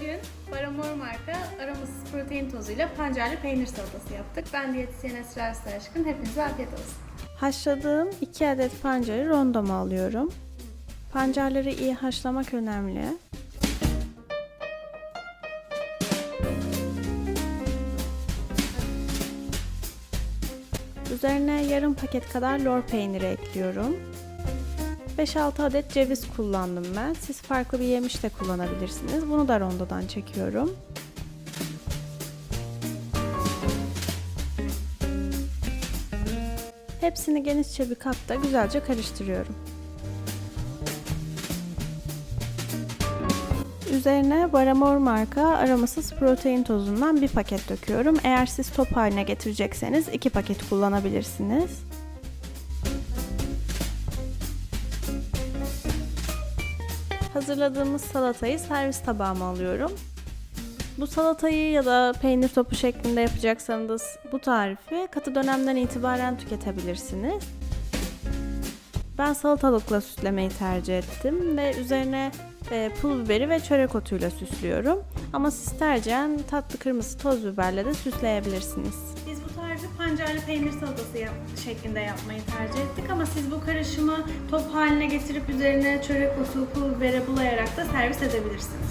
Bugün Paramor marka aromasız protein tozuyla pancarlı peynir salatası yaptık. Ben diyetisyen Esra Aşkın. Hepinize afiyet olsun. Haşladığım 2 adet pancarı rondoma alıyorum. Pancarları iyi haşlamak önemli. Üzerine yarım paket kadar lor peyniri ekliyorum. 5-6 adet ceviz kullandım ben. Siz farklı bir yemiş de kullanabilirsiniz. Bunu da rondodan çekiyorum. Hepsini genişçe bir kapta güzelce karıştırıyorum. Üzerine Baramor marka aromasız protein tozundan bir paket döküyorum. Eğer siz top haline getirecekseniz iki paket kullanabilirsiniz. Hazırladığımız salatayı servis tabağıma alıyorum. Bu salatayı ya da peynir topu şeklinde yapacaksanız bu tarifi katı dönemden itibaren tüketebilirsiniz. Ben salatalıkla süslemeyi tercih ettim ve üzerine e, pul biberi ve çörek otuyla süslüyorum. Ama siz tercihen tatlı kırmızı toz biberle de süsleyebilirsiniz. Biz bu tarifi pancarlı peynir salatası yap- şeklinde yapmayı tercih ettik ama siz bu karışımı top haline getirip üzerine çörek otu, pul biberi bulayarak da servis edebilirsiniz.